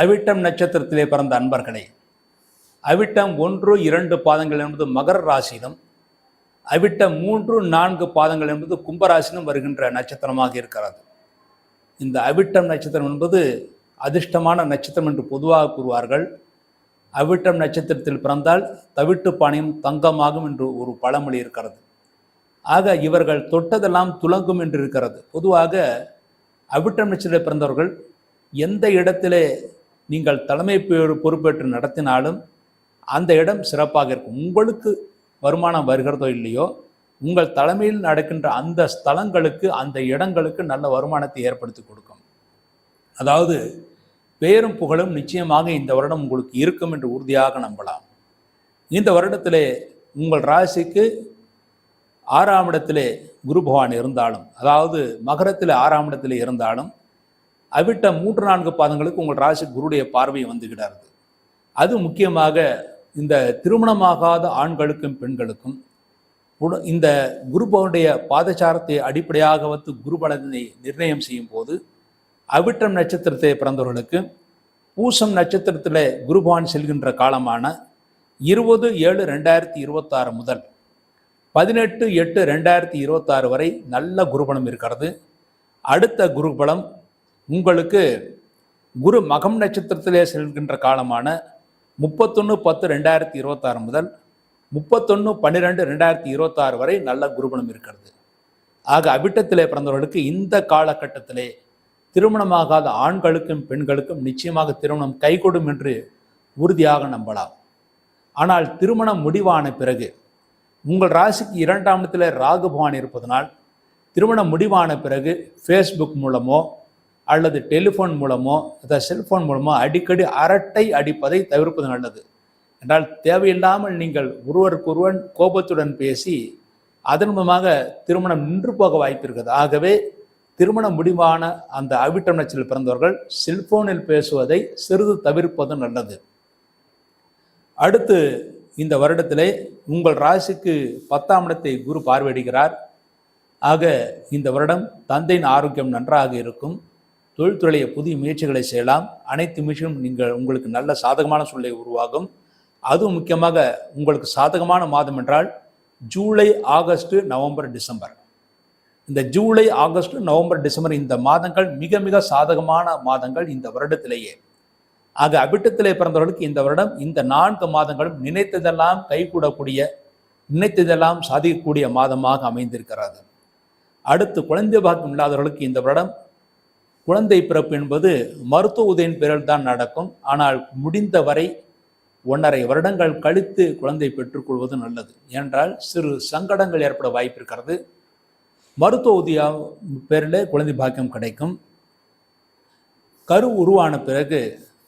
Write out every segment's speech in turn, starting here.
அவிட்டம் நட்சத்திரத்திலே பிறந்த அன்பர்களே அவிட்டம் ஒன்று இரண்டு பாதங்கள் என்பது மகர ராசியிலும் அவிட்டம் மூன்று நான்கு பாதங்கள் என்பது கும்பராசிலும் வருகின்ற நட்சத்திரமாக இருக்கிறது. இந்த அவிட்டம் நட்சத்திரம் என்பது அதிர்ஷ்டமான நட்சத்திரம் என்று பொதுவாக கூறுவார்கள். அவிட்டம் நட்சத்திரத்தில் பிறந்தால் தவிட்டு பானையும் தங்கமாகும் என்று ஒரு பழமொழி இருக்கிறது. ஆக இவர்கள் தொட்டதெல்லாம் துலங்கும் என்று இருக்கிறது. பொதுவாக அவிட்டம் நட்சத்திரத்தில் பிறந்தவர்கள் எந்த இடத்திலே நீங்கள் தலைமை பொறுப்பேற்று நடத்தினாலும் அந்த இடம் சிறப்பாக இருக்கும். உங்களுக்கு வருமானம் வருகிறதோ இல்லையோ உங்கள் தலைமையில் நடக்கின்ற அந்த ஸ்தலங்களுக்கு அந்த இடங்களுக்கு நல்ல வருமானத்தை ஏற்படுத்தி கொடுக்கும். அதாவது பேரும் புகழும் நிச்சயமாக இந்த வருடம் உங்களுக்கு இருக்கும் என்று உறுதியாக நம்பலாம். இந்த வருடத்திலே உங்கள் ராசிக்கு ஆறாம் இடத்திலே குரு பகவான் இருந்தாலும் அதாவது மகரத்தில் ஆறாம் இடத்திலே இருந்தாலும் அவிட்ட மூன்று நான்கு பாதங்களுக்கு உங்கள் ராசி குருடைய பார்வை வந்துகிறார்கள். அது முக்கியமாக இந்த திருமணமாகாத ஆண்களுக்கும் பெண்களுக்கும் இந்த குருபவனுடைய பாதச்சாரத்தை அடிப்படையாக வைத்து குருபலனை நிர்ணயம் செய்யும் போது அவிட்டம் நட்சத்திரத்தை பிறந்தவர்களுக்கு பூசம் நட்சத்திரத்தில் குருபவான் செல்கின்ற காலமான இருபது ஏழு ரெண்டாயிரத்தி இருபத்தாறு முதல் பதினெட்டு எட்டு ரெண்டாயிரத்தி இருபத்தாறு வரை நல்ல குருபலம் இருக்கிறது. அடுத்த குருபலம் உங்களுக்கு குரு மகம் நட்சத்திரத்திலே செல்கின்ற காலமான முப்பத்தொன்று பத்து ரெண்டாயிரத்தி இருபத்தாறு முதல் முப்பத்தொன்று பன்னிரெண்டு ரெண்டாயிரத்தி இருபத்தாறு வரை நல்ல குருபணம் இருக்கிறது. ஆக அவிட்டத்திலே பிறந்தவர்களுக்கு இந்த காலகட்டத்திலே திருமணமாகாத ஆண்களுக்கும் பெண்களுக்கும் நிச்சயமாக திருமணம் கைகொடும் என்று உறுதியாக நம்பலாம். ஆனால் திருமணம் முடிவான பிறகு உங்கள் ராசிக்கு இரண்டாம் இடத்துல ராகுபவான் இருப்பதனால் திருமணம் முடிவான பிறகு ஃபேஸ்புக் மூலமோ அல்லது டெலிஃபோன் மூலமோ அதாவது செல்ஃபோன் மூலமோ அடிக்கடி அரட்டை அடிப்பதை தவிர்ப்பது நல்லது. என்றால் தேவையில்லாமல் நீங்கள் ஒருவருக்கொருவன் கோபத்துடன் பேசி அதன் மூலமாக திருமணம் நின்று போக வாய்ப்பு இருக்கிறது. ஆகவே திருமணம் முடிவான அந்த அவிட்டம் பிறந்தவர்கள் செல்போனில் பேசுவதை சிறிது தவிர்ப்பது நல்லது. அடுத்து இந்த வருடத்திலே உங்கள் ராசிக்கு பத்தாம் இடத்தை குரு பார்வையிடுகிறார். ஆக இந்த வருடம் தந்தையின் ஆரோக்கியம் நன்றாக இருக்கும். தொழில்துறைய புதிய முயற்சிகளை செய்யலாம். அனைத்து முயற்சிகளும் நீங்கள் உங்களுக்கு நல்ல சாதகமான சூழ்நிலை உருவாகும். அதுவும் முக்கியமாக உங்களுக்கு சாதகமான மாதம் என்றால் ஜூலை ஆகஸ்ட் நவம்பர் டிசம்பர். இந்த ஜூலை ஆகஸ்ட் நவம்பர் டிசம்பர் இந்த மாதங்கள் மிக மிக சாதகமான மாதங்கள் இந்த வருடத்திலேயே. ஆக அபிட்டத்திலே பிறந்தவர்களுக்கு இந்த வருடம் இந்த நான்கு மாதங்களும் நினைத்ததெல்லாம் கைகூடக்கூடிய நினைத்ததெல்லாம் சாதிக்கக்கூடிய மாதமாக அமைந்திருக்கிறது. அடுத்து குழந்தை பாக்கியம் இல்லாதவர்களுக்கு இந்த வருடம் குழந்தை பிறப்பு என்பது மருத்துவ உதவியின் பிறகு தான் நடக்கும். ஆனால் முடிந்தவரை ஒன்றரை வருடங்கள் கழித்து குழந்தை பெற்றுக்கொள்வது நல்லது. என்றால் சிறு சங்கடங்கள் ஏற்பட வாய்ப்பு இருக்கிறது. மருத்துவ உதவியா பேரில் குழந்தை பாக்கியம் கிடைக்கும். கரு உருவான பிறகு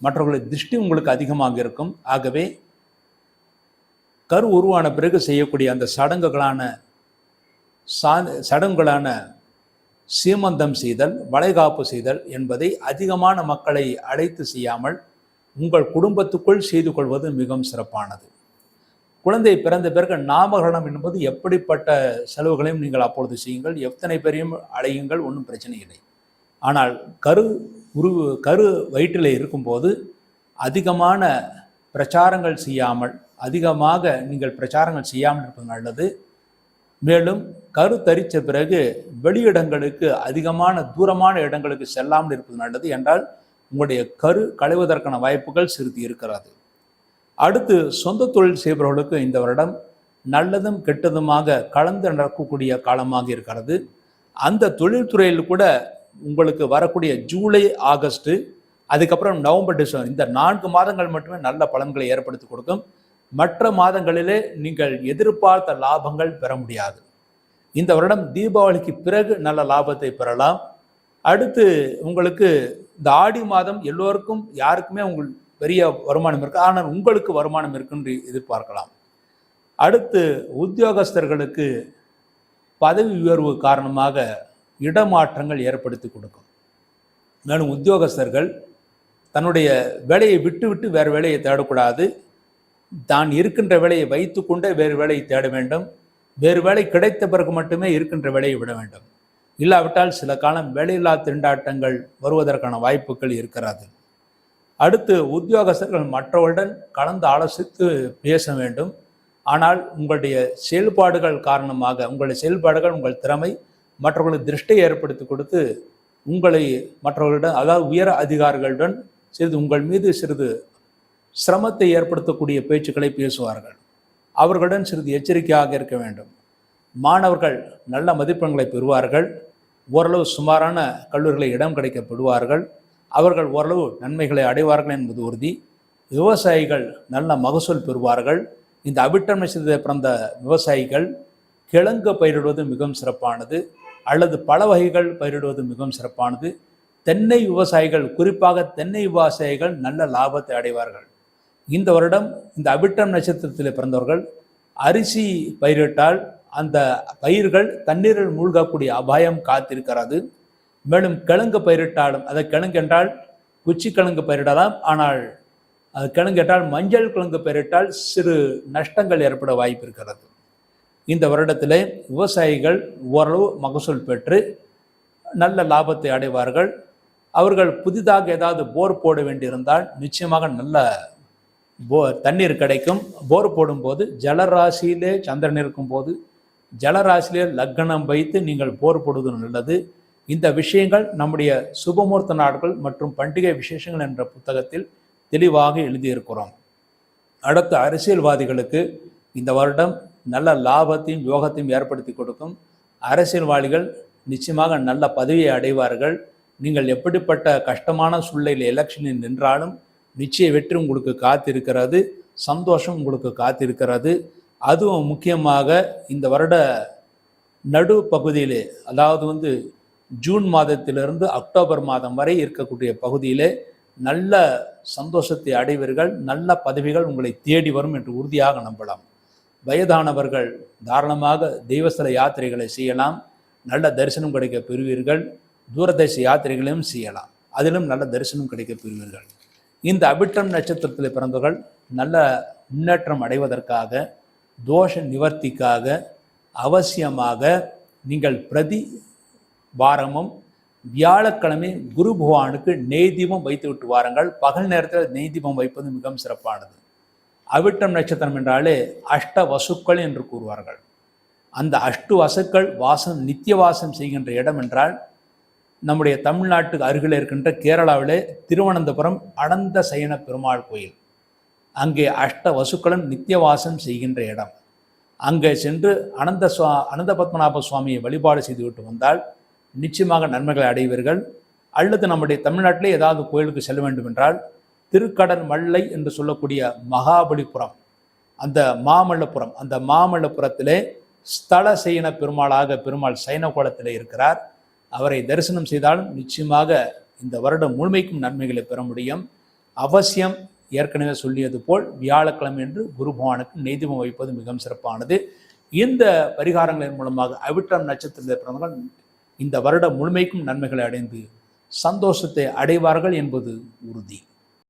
மற்றவர்களை திருஷ்டி உங்களுக்கு அதிகமாக இருக்கும். ஆகவே கரு உருவான பிறகு செய்யக்கூடிய அந்த சடங்குகளான சா சடங்குகளான சீமந்தம் செய்தல் வளைகாப்பு செய்தல் என்பதை அதிகமான மக்களை அழைத்து செய்யாமல் உங்கள் குடும்பத்துக்குள் செய்து கொள்வது மிகவும் சிறப்பானது. குழந்தை பிறந்த பிறகு நாமகரணம் என்பது எப்படிப்பட்ட செலவுகளையும் நீங்கள் அப்பொழுது செய்யுங்கள் எத்தனை பேரையும் அழையுங்கள் ஒன்றும் பிரச்சனை இல்லை. ஆனால் கரு உரு கரு வயிற்றில் இருக்கும்போது அதிகமான பிரச்சாரங்கள் செய்யாமல் அதிகமாக நீங்கள் பிரச்சாரங்கள் செய்யாமல் இருப்பது நல்லது. மேலும் கரு தரித்த பிறகு வெளியிடங்களுக்கு அதிகமான தூரமான இடங்களுக்கு செல்லாமல் இருப்பது நல்லது என்றால் உங்களுடைய கரு களைவதற்கான வாய்ப்புகள் சிறிது இருக்கிறது. அடுத்து சொந்த தொழில் செய்பவர்களுக்கு இந்த வருடம் நல்லதும் கெட்டதுமாக கலந்து நடக்கக்கூடிய காலமாக இருக்கிறது. அந்த தொழில்துறையில் கூட உங்களுக்கு வரக்கூடிய ஜூலை ஆகஸ்ட் அதுக்கப்புறம் நவம்பர் டிசம்பர் இந்த நான்கு மாதங்கள் மட்டுமே நல்ல பலன்களை ஏற்படுத்தி கொடுக்கும். மற்ற மாதங்களிலே நீங்கள் எதிர்பார்த்த லாபங்கள் பெற முடியாது. இந்த வருடம் தீபாவளிக்கு பிறகு நல்ல லாபத்தை பெறலாம். அடுத்து உங்களுக்கு இந்த ஆடி மாதம் எல்லோருக்கும் யாருக்குமே உங்கள் பெரிய வருமானம் இருக்கு ஆனால் உங்களுக்கு வருமானம் இருக்குன்னு எதிர்பார்க்கலாம். அடுத்து உத்தியோகஸ்தர்களுக்கு பதவி உயர்வு காரணமாக இடமாற்றங்கள் ஏற்படுத்தி கொடுக்கும். மேலும் உத்தியோகஸ்தர்கள் தன்னுடைய வேலையை விட்டு விட்டு வேறு வேலையை தேடக்கூடாது. தான் இருக்கின்ற வேலையை வைத்துக்கொண்டே வேறு வேலையை தேட வேண்டும். வேறு வேலை கிடைத்த பிறகு மட்டுமே இருக்கின்ற வேலையை விட வேண்டும். இல்லாவிட்டால் சில காலம் வேலையில்லா திண்டாட்டங்கள் வருவதற்கான வாய்ப்புகள் இருக்கிறது. அடுத்து உத்தியோகஸ்தர்கள் மற்றவர்களுடன் கலந்து ஆலோசித்து பேச வேண்டும். ஆனால் உங்களுடைய செயல்பாடுகள் காரணமாக உங்களுடைய செயல்பாடுகள் உங்கள் திறமை மற்றவர்களுக்கு திருஷ்டியை ஏற்படுத்தி கொடுத்து உங்களை மற்றவர்களிடம் அதாவது உயர் அதிகாரிகளுடன் சிறிது உங்கள் மீது சிறிது சிரமத்தை ஏற்படுத்தக்கூடிய பேச்சுக்களை பேசுவார்கள். அவர்களுடன் சிறிது எச்சரிக்கையாக இருக்க வேண்டும். மாணவர்கள் நல்ல மதிப்பெண்களை பெறுவார்கள். ஓரளவு சுமாரான கல்லூரிகளை இடம் கிடைக்கப்படுவார்கள். அவர்கள் ஓரளவு நன்மைகளை அடைவார்கள் என்பது உறுதி. விவசாயிகள் நல்ல மகசூல் பெறுவார்கள். இந்த அபிட்டம் நட்சத்திரத்தை பிறந்த விவசாயிகள் கிழங்கு பயிரிடுவது மிகவும் சிறப்பானது. அல்லது பல வகைகள் பயிரிடுவது மிகவும் சிறப்பானது. தென்னை விவசாயிகள் குறிப்பாக தென்னை விவசாயிகள் நல்ல லாபத்தை அடைவார்கள். இந்த வருடம் இந்த அபிட்டம் நட்சத்திரத்தில் பிறந்தவர்கள் அரிசி பயிரிட்டால் அந்த பயிர்கள் தண்ணீரில் மூழ்கக்கூடிய அபாயம் காத்திருக்கிறது. மேலும் கிழங்கு பயிரிட்டாலும் அதை கிழங்கு என்றால் குச்சி கிழங்கு பயிரிடலாம். ஆனால் அது கிழங்கு என்றால் மஞ்சள் கிழங்கு பயிரிட்டால் சிறு நஷ்டங்கள் ஏற்பட வாய்ப்பு இருக்கிறது. இந்த வருடத்திலே விவசாயிகள் ஓரளவு மகசூல் பெற்று நல்ல லாபத்தை அடைவார்கள். அவர்கள் புதிதாக ஏதாவது போர் போட வேண்டியிருந்தால் நிச்சயமாக நல்ல போ தண்ணீர் கிடைக்கும். போர் போடும்போது ஜலராசியிலே சந்திரன் இருக்கும்போது ஜலராசியிலே லக்னம் வைத்து நீங்கள் போர் போடுவது நல்லது. இந்த விஷயங்கள் நம்முடைய சுபமூர்த்த நாட்கள் மற்றும் பண்டிகை விசேஷங்கள் என்ற புத்தகத்தில் தெளிவாக எழுதியிருக்கிறோம். அடுத்த அரசியல்வாதிகளுக்கு இந்த வருடம் நல்ல லாபத்தையும் யோகத்தையும் ஏற்படுத்தி கொடுக்கும். அரசியல்வாதிகள் நிச்சயமாக நல்ல பதவியை அடைவார்கள். நீங்கள் எப்படிப்பட்ட கஷ்டமான சூழ்நிலையில் எலெக்ஷனில் நின்றாலும் நிச்சய வெற்றி உங்களுக்கு காத்திருக்கிறது சந்தோஷம் உங்களுக்கு காத்திருக்கிறது. அதுவும் முக்கியமாக இந்த வருட நடு பகுதியிலே அதாவது வந்து ஜூன் மாதத்திலிருந்து அக்டோபர் மாதம் வரை இருக்கக்கூடிய பகுதியிலே நல்ல சந்தோஷத்தை அடைவீர்கள் நல்ல பதவிகள் உங்களை தேடி வரும் என்று உறுதியாக நம்பலாம். வயதானவர்கள் தாராளமாக தெய்வஸ்தல யாத்திரைகளை செய்யலாம் நல்ல தரிசனம் கிடைக்க பெறுவீர்கள் தூரதேச யாத்திரைகளையும் செய்யலாம். அதிலும் நல்ல தரிசனம் கிடைக்க பெறுவீர்கள். இந்த அபிட்டம் நட்சத்திரத்தில் பிறந்தவர்கள் நல்ல முன்னேற்றம் அடைவதற்காக தோஷ நிவர்த்திக்காக அவசியமாக நீங்கள் பிரதி வாரமும் வியாழக்கிழமை குரு பகவானுக்கு நெய் தீபம் வைத்து விட்டு வாருங்கள். பகல் நேரத்தில் நெய் தீபம் வைப்பது மிகவும் சிறப்பானது. அவிட்டம் நட்சத்திரம் என்றாலே அஷ்ட வசுக்கள் என்று கூறுவார்கள். அந்த அஷ்டு வசுக்கள் வாசம் நித்திய வாசம் செய்கின்ற இடம் என்றால் நம்முடைய தமிழ்நாட்டுக்கு அருகில் இருக்கின்ற கேரளாவிலே திருவனந்தபுரம் அனந்த சயன பெருமாள் கோயில். அங்கே அஷ்ட வசுக்களும் நித்தியவாசம் செய்கின்ற இடம். அங்கே சென்று அனந்த சுவா அனந்த பத்மநாப சுவாமியை வழிபாடு செய்துவிட்டு வந்தால் நிச்சயமாக நன்மைகளை அடைவீர்கள். அல்லது நம்முடைய தமிழ்நாட்டிலே ஏதாவது கோயிலுக்கு செல்ல வேண்டும் என்றால் மல்லை என்று சொல்லக்கூடிய மகாபலிபுரம் அந்த மாமல்லபுரம் அந்த மாமல்லபுரத்திலே ஸ்தல சயன பெருமாளாக பெருமாள் சைன கோலத்தில் இருக்கிறார். அவரை தரிசனம் செய்தாலும் நிச்சயமாக இந்த வருடம் முழுமைக்கும் நன்மைகளை பெற முடியும். அவசியம் ஏற்கனவே சொல்லியது போல் வியாழக்கிழமை என்று குரு பகவானுக்கு நெய்திமம் வைப்பது மிகவும் சிறப்பானது. இந்த பரிகாரங்களின் மூலமாக அவிட்டம் நட்சத்திரத்தில் பிறந்தவர்கள் இந்த வருடம் முழுமைக்கும் நன்மைகளை அடைந்து சந்தோஷத்தை அடைவார்கள் என்பது உறுதி.